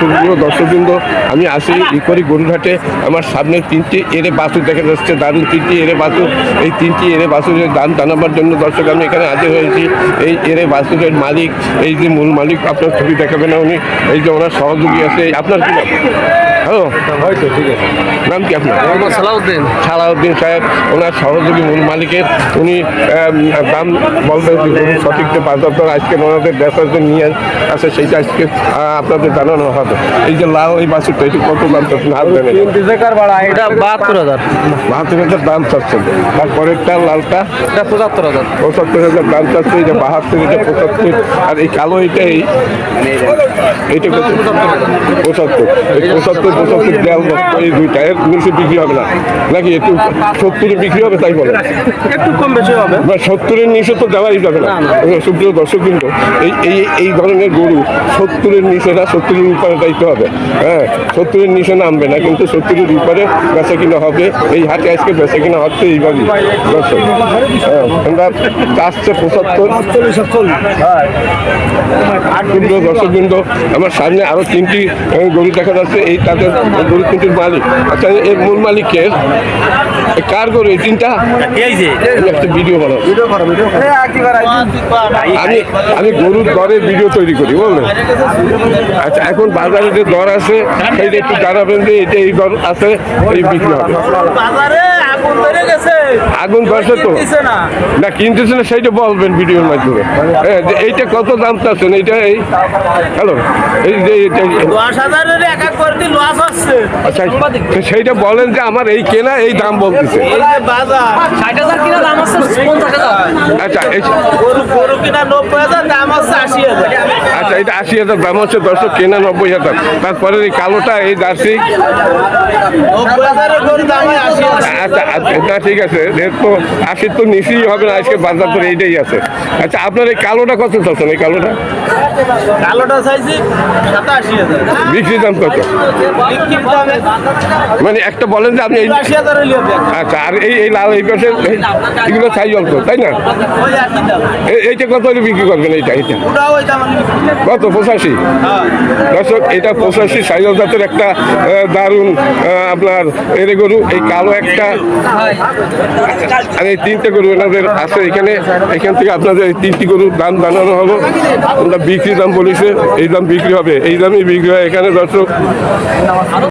সুপ্রিয় দর্শকবৃন্দ, আমি আসি ই করি গরুঘাটে আমার সামনে তিনটি এরে বাসু দেখা যাচ্ছে দারুণ তিনটি এরে বাসু এই তিনটি এরে বাছুরের দাম জানাবার জন্য দর্শক, আমি এখানে হাজির হয়েছি। এই এরে বাসুরের মালিক, এই যে মূল মালিক, আপনার ছবি দেখাবেন না উনি। এই যে ওনার সহযোগী আছে। আপনার কি নাম? হ্যালো? হয়তো ঠিক আছে। নাম কি আপনার? সালাউদ্দিন। সালাউদ্দিন সাহেব ওনার সহযোগী মূল মালিকের। উনি দাম গরু সঠিক যে বাজার আজকে ওনাদের বেচার নিয়ে আছে সেইটা আজকে আপনাদের জানানো হবে। এই যে লাল এই বাছুরটা এটি কত দাম চাচ্ছেন? হাত দেবেন এটা বাহাত্তর হাজার। বাহাত্তর হাজার দাম চাচ্ছেন। তারপরেরটা লালটা? এটা পঁচাত্তর হাজার। পঁচাত্তর হাজার দাম চাচ্ছে যে বাহাত্তর এটা পঁচাত্তর। আর এই কালো এটাই? এইটা পঁচাত্তর। এই পঁচাত্তর পঁচাত্তর দেড় এই দুইটা। এর নিচে বিক্রি হবে না। নাকি একটু সত্তরে বিক্রি হবে তাই বলে। একটু কম বেশি হবে। বা সত্তরের নিচে তো দেওয়াই যাবে না। সুপ্রিয় দর্শক কিন্তু এই এই এই ধরনের গরু সত্তরের নিচে না সত্তরের উপরে দায়িত্ব হবে। হ্যাঁ সত্তরের নিচে নামবে না কিন্তু সত্তরের উপরে বেচা কিনা হবে। এই হাটে আজকে বেচা কিনা হচ্ছে এইভাবেই। দর্শক হ্যাঁ আমরা চারশো পঁচাত্তর। সুপ্রিয় দর্শক কিন্তু আমার সামনে আরও তিনটি গরু দেখা যাচ্ছে। এই তাদের গরু কিন্তু মালিক। আচ্ছা এর মূল মালিক কে কার গরু এই তিনটা? আমি একটা ভিডিও বানাবো আমি আমি গরুর দরের ভিডিও তৈরি করি বুঝলেন আচ্ছা এখন বাজারে যে দর আছে সেইটা একটু জানাবেন যে এটা এই দর আছে এই বিক্রি হবে। বাজারে আগুন ধরে ধরছে তো। না, কিনতেছে না, সেইটা বলবেন ভিডিওর মাধ্যমে। এইটা কত দাম চাচ্ছেন? এইটা এই হ্যালো, এই যে আচ্ছা সেইটা বলেন যে আমার এই কেনা, এই দাম বলতেছে। আচ্ছা আচ্ছা এটা আশি হাজার দাম হচ্ছে, দর্শক, কেনা নব্বই হাজার। তারপরে এই কালোটা, এই জার্সি। আচ্ছা না ঠিক আছে। রেট তো আশির তো নিচেই হবে না আজকে বাজার তো এইটাই আছে। আচ্ছা আপনার এই কালোটা কত চাচ্ছেন? এই কালোটা? কালোটা চাইছি সাতাশি বিক্রি দাম কত? মানে একটা বলেন যে আপনি আচ্ছা আর এই এই লাল এই পাশে এগুলো চাই অল্প তাই না? এইটা কত হলে বিক্রি করবেন এইটা এইটা? কত পঁচাশি? হ্যাঁ। দর্শক এটা পঁচাশি সাইজ জাতের একটা দারুণ আপনার এরে গরু এই কালো একটা আর এই তিনটে গরু ওনাদের আছে এখানে। এখান থেকে আপনাদের এই তিনটি গরুর দাম জানানো হলো ওনারা বিক্রি দাম বলেছে, এই দাম বিক্রি হবে, এই দামই বিক্রি হয় এখানে দর্শক।